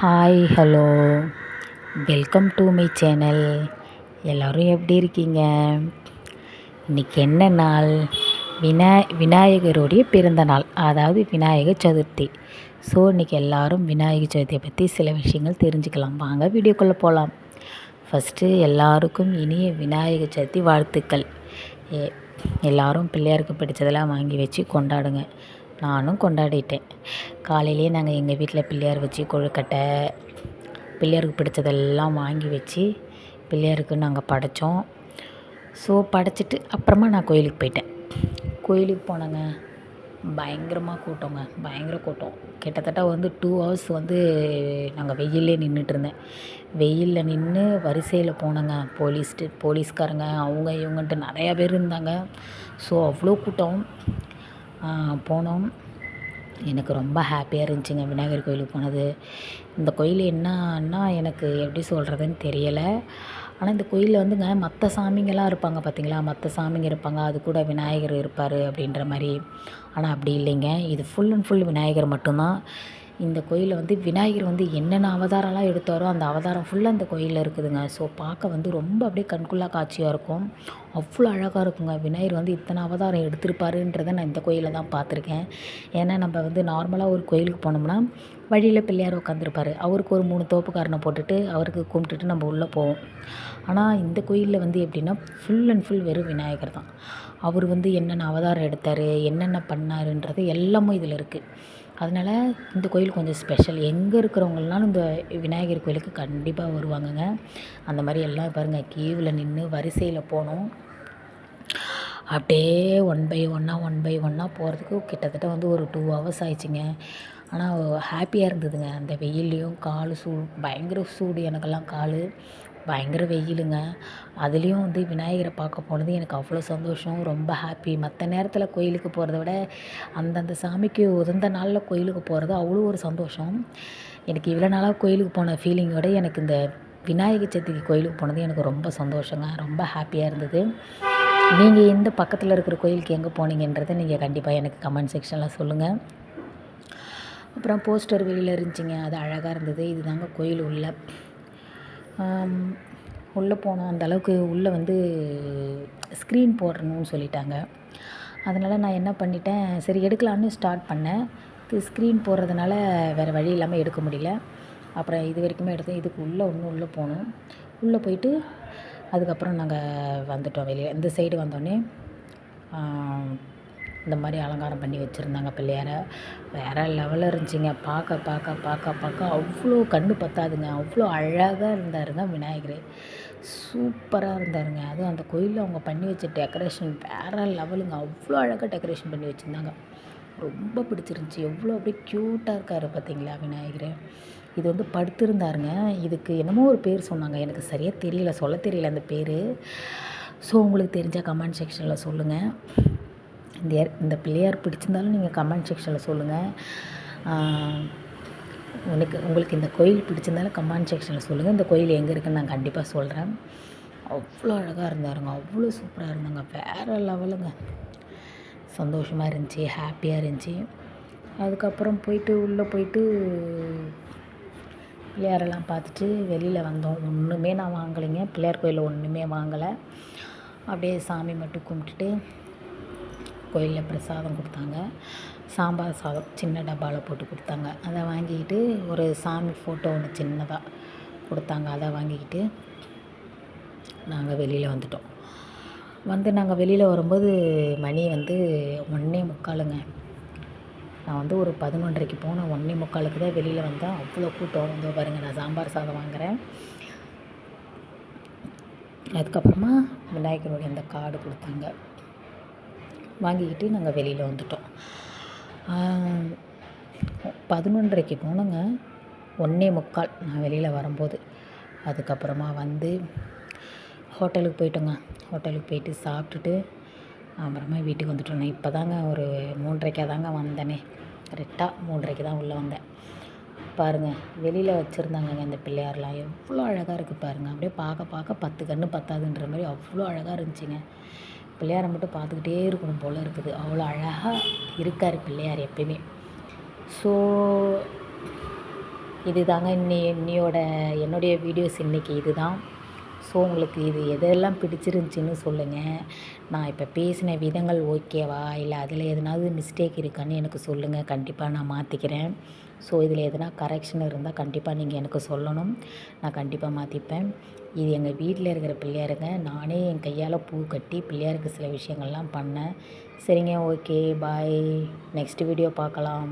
Hi hello. Welcome to my channel எல்லோரும் எப்படி இருக்கீங்க? இன்றைக்கி என்ன நாள்? வினா விநாயகருடைய பிறந்த நாள் அதாவது விநாயகர் சதுர்த்தி. ஸோ இன்றைக்கி எல்லோரும் விநாயகர் சதுர்த்தியை பற்றி சில விஷயங்கள் தெரிஞ்சுக்கலாம். வாங்க வீடியோக்குள்ளே போகலாம் ஃபஸ்ட்டு எல்லாருக்கும் இனிய விநாயகர் சதுர்த்தி வாழ்த்துக்கள். எல்லோரும் பிள்ளையாருக்கு பிடிச்சதெல்லாம் வாங்கி வச்சு கொண்டாடுங்க. நானும் கொண்டாடிட்டேன். காலையிலேயே நாங்கள் எங்கள் வீட்டில் பிள்ளையார் வச்சு கொழுக்கட்டை பிள்ளையாருக்கு பிடிச்சதெல்லாம் வாங்கி வச்சு பிள்ளையாருக்கு நாங்கள் படைத்தோம் ஸோ படைச்சிட்டு அப்புறமா நான் கோயிலுக்கு போயிட்டேன். கோயிலுக்கு போனேங்க. பயங்கரமாக கூட்டங்க. பயங்கர கூட்டம். கிட்டத்தட்ட வந்து டூ ஹவர்ஸ் வந்து நாங்கள் வெயிலே நின்றுட்டுருந்தேன் வெயிலில் நின்று வரிசையில் போனேங்க. போலீஸ்ட்டு போலீஸ்காரங்க அவங்க இவங்கன்ட்டு நிறையா பேர் இருந்தாங்க. ஸோ அவ்வளோ கூட்டம். போனோம். எனக்கு ரொம்ப ஹாப்பியாக இருந்துச்சுங்க. விநாயகர் கோயிலுக்கு போனது. இந்த கோயில் என்னன்னா எனக்கு எப்படி சொல்கிறதுன்னு தெரியலை. ஆனால் இந்த கோயிலில் வந்துங்க மற்ற சாமிங்கெல்லாம் இருப்பாங்க பார்த்தீங்களா மற்ற சாமிங்க இருப்பாங்க. அது கூட விநாயகர் இருப்பார் அப்படின்ற மாதிரி. ஆனால் அப்படி இல்லைங்க. இது ஃபுல் அண்ட் ஃபுல் விநாயகர் மட்டும்தான். இந்த கோயிலில் வந்து விநாயகர் வந்து என்னென்ன அவதாரம்லாம் எடுத்தாரோ அந்த அவதாரம் ஃபுல்லாக அந்த கோயிலில் இருக்குதுங்க. ஸோ பார்க்க வந்து ரொம்ப அப்படியே கண்குள்ளாக காட்சியாக இருக்கும். அவ்வளோ அழகாக இருக்குங்க. விநாயகர் வந்து இத்தனை அவதாரம் எடுத்திருப்பாருன்றதை நான் இந்த கோயிலில் தான் பார்த்துருக்கேன். ஏன்னா நம்ம வந்து நார்மலாக ஒரு கோயிலுக்கு போனோம்னா வழியில் பிள்ளையார் உட்காந்துருப்பாரு அவருக்கு ஒரு மூணு தோப்புக்காரனை போட்டுட்டு அவருக்கு கும்பிட்டுட்டு நம்ம உள்ளே போவோம். ஆனால் இந்த கோயிலில் வந்து எப்படின்னா ஃபுல் அண்ட் ஃபுல் வெறும் விநாயகர் தான். அவர் வந்து என்னென்ன அவதாரம் எடுத்தார் என்னென்ன பண்ணாருன்றது எல்லாமும் இதில் இருக்குது அதனால் இந்த கோயில் கொஞ்சம் ஸ்பெஷல் எங்கே இருக்கிறவங்களாலும் இந்த விநாயகர் கோயிலுக்கு கண்டிப்பாக வருவாங்கங்க. அந்த மாதிரி எல்லாம் பாருங்கள் கியூவில் நின்று வரிசையில் போனோம். அப்படியே ஒன் பை ஒன்னாக ஒன் பை ஒன்னாக போகிறதுக்கு கிட்டத்தட்ட வந்து ஒரு டூ ஹவர்ஸ் ஆயிடுச்சுங்க. ஆனால் ஹாப்பியாக இருந்ததுங்க. அந்த வெயில்லையும் கால் சூடு பயங்கர சூடு எனக்கெல்லாம் கால். பயங்கர வெயிலுங்க. அதுலேயும் வந்து விநாயகரை பார்க்க போனது எனக்கு அவ்வளோ சந்தோஷம். ரொம்ப ஹாப்பி மற்ற நேரத்தில் கோயிலுக்கு போகிறத விட அந்தந்த சாமிக்கு உகந்த நாளில் கோயிலுக்கு போகிறது அவ்வளோ ஒரு சந்தோஷம். எனக்கு இவ்வளோ நாளாக கோயிலுக்கு போன ஃபீலிங்கோட எனக்கு இந்த விநாயகர் சதுர்த்திக்கு கோயிலுக்கு போனது எனக்கு ரொம்ப சந்தோஷங்க. ரொம்ப ஹாப்பியாக இருந்தது. நீங்கள் எந்த பக்கத்தில் இருக்கிற கோயிலுக்கு எங்கே போனீங்கன்றதை நீங்கள் கண்டிப்பாக எனக்கு கமெண்ட் செக்ஷனில் சொல்லுங்கள் அப்புறம் போஸ்டர் வெளியில் இருந்துச்சிங்க. அது அழகாக இருந்தது. இதுதாங்க கோயில் உள்ள. உள்ளே போனோம் அந்தளவுக்கு உள்ளே வந்து ஸ்க்ரீன் போடணும்னு சொல்லிட்டாங்க. அதனால் நான் என்ன பண்ணிட்டேன் சரி எடுக்கலான்னு ஸ்டார்ட் பண்ணேன். இது ஸ்க்ரீன் போடுறதுனால வேறு வழி இல்லாமல் எடுக்க முடியல. அப்புறம் இது வரைக்குமே எடுத்தேன். இதுக்கு உள்ளே ஒன்று உள்ளே போனோம். உள்ளே போயிட்டு அதுக்கப்புறம் நாங்கள் வந்துட்டோம் வெளியே. இந்த சைடு வந்தோடனே இந்த மாதிரி அலங்காரம் பண்ணி வச்சுருந்தாங்க பிள்ளையாரை. வேறு லெவலில் இருந்துச்சுங்க. பார்க்க பார்க்க பார்க்க பார்க்க அவ்வளோ கண்ணு பத்தாதுங்க. அவ்வளோ அழகாக இருந்தாருங்க விநாயகர். சூப்பராக இருந்தாருங்க. அதுவும் அந்த கோயிலில் அவங்க பண்ணி வச்ச டெக்கரேஷன் வேறு லெவலுங்க அவ்வளோ அழகாக டெக்கரேஷன் பண்ணி வச்சுருந்தாங்க. ரொம்ப பிடிச்சிருந்துச்சி. எவ்வளோ அப்படியே க்யூட்டாக இருக்கார் பார்த்தீங்களா விநாயகர். இது வந்து படுத்திருந்தாருங்க. இதுக்கு என்னமோ ஒரு பேர் சொன்னாங்க. எனக்கு சரியாக தெரியல. சொல்ல தெரியல அந்த பேர். ஸோ உங்களுக்கு தெரிஞ்சால் கமெண்ட் செக்ஷனில் சொல்லுங்கள் இந்த இந்த பிள்ளையார் பிடிச்சிருந்தாலும் நீங்கள் கமெண்ட் செக்ஷனில் சொல்லுங்கள் உனக்கு உங்களுக்கு இந்த கோயில் பிடிச்சிருந்தாலும் கமெண்ட் செக்ஷனில் சொல்லுங்கள் இந்த கோயில் எங்கே இருக்குன்னு நான் கண்டிப்பாக சொல்கிறேன் அவ்வளோ அழகாக இருந்தாருங்க. அவ்வளோ சூப்பராக இருந்தாங்க. வேறு லெவலுங்க. சந்தோஷமாக இருந்துச்சு ஹாப்பியாக இருந்துச்சு. அதுக்கப்புறம் போயிட்டு உள்ளே போயிட்டு பிள்ளையாரெல்லாம் பார்த்துட்டு வெளியில் வந்தோம். ஒன்றுமே நான் வாங்கலைங்க. பிள்ளையார் கோயிலில் ஒன்றுமே வாங்கலை. அப்படியே சாமி மட்டும் கும்பிட்டுட்டு கோயிலில் பிரசாதம் கொடுத்தாங்க. சாம்பார் சாதம் சின்ன டப்பாவில் போட்டு கொடுத்தாங்க. அதை வாங்கிக்கிட்டு ஒரு சாமி ஃபோட்டோ ஒன்று சின்னதாக கொடுத்தாங்க. அதை வாங்கிக்கிட்டு நாங்கள் வெளியில் வந்துட்டோம். வந்து நாங்கள் வெளியில் வரும்போது மணி வந்து ஒன்றே முக்காலுங்க. நான் வந்து ஒரு பதினொன்றரைக்கு போனேன் ஒன்றே முக்காலுக்கு தான் வெளியில் வந்தேன். அவ்வளோ கூட்டம் வந்து பாருங்கள் நான் சாம்பார் சாதம் வாங்குகிறேன் அதுக்கப்புறமா விநாயகருடைய அந்த கார்டு கொடுத்தாங்க. வாங்கிக்கிட்டு நாங்கள் வெளியில் வந்துட்டோம். பதினொன்றரைக்கு போனோங்க. ஒன்றே முக்கால் நான் வெளியில் வரும்போது. அதுக்கப்புறமா வந்து ஹோட்டலுக்கு போயிட்டோங்க. ஹோட்டலுக்கு போயிட்டு சாப்பிட்டுட்டு அப்புறமா வீட்டுக்கு வந்துட்டோம். நான் இப்போ தாங்க ஒரு மூன்றரைக்காக தாங்க வந்தேனே. கரெக்டாக மூன்றரைக்கு தான் உள்ளே வந்தேன். பாருங்கள் வெளியில் வச்சுருந்தாங்கங்க இந்த பிள்ளையார்லாம். எவ்வளோ அழகாக இருக்குது பாருங்கள் அப்படியே பார்க்க பார்க்க பத்து கன்று பத்தாதுன்ற மாதிரி அவ்வளோ அழகாக இருந்துச்சுங்க. பிள்ளையாரை மட்டும் பார்த்துக்கிட்டே இருக்கணும் போல் இருக்குது. அவ்வளோ அழகாக இருக்கார் பிள்ளையார் எப்பயுமே. ஸோ இது தாங்க இன்னி இன்னியோட என்னுடைய வீடியோஸ் இன்றைக்கி இது தான் ஸோ உங்களுக்கு இது எதெல்லாம் பிடிச்சிருந்துச்சின்னு சொல்லுங்கள் நான் இப்போ பேசின விதங்கள் ஓகேவா இல்லை அதில் எதனாவது மிஸ்டேக் இருக்கான்னு எனக்கு சொல்லுங்கள் கண்டிப்பாக நான் மாற்றிக்கிறேன் ஸோ இதில் எதனா கரெக்ஷன் இருந்தால் கண்டிப்பாக நீங்கள் எனக்கு சொல்லணும். நான் கண்டிப்பாக மாற்றிப்பேன் இது எங்கள் வீட்டில் இருக்கிற பிள்ளையாருங்க. நானே என் கையால் பூ கட்டி பிள்ளையாருக்கு சில விஷயங்கள்லாம் பண்ணேன். சரிங்க ஓகே பாய் நெக்ஸ்ட் வீடியோ பார்க்கலாம்.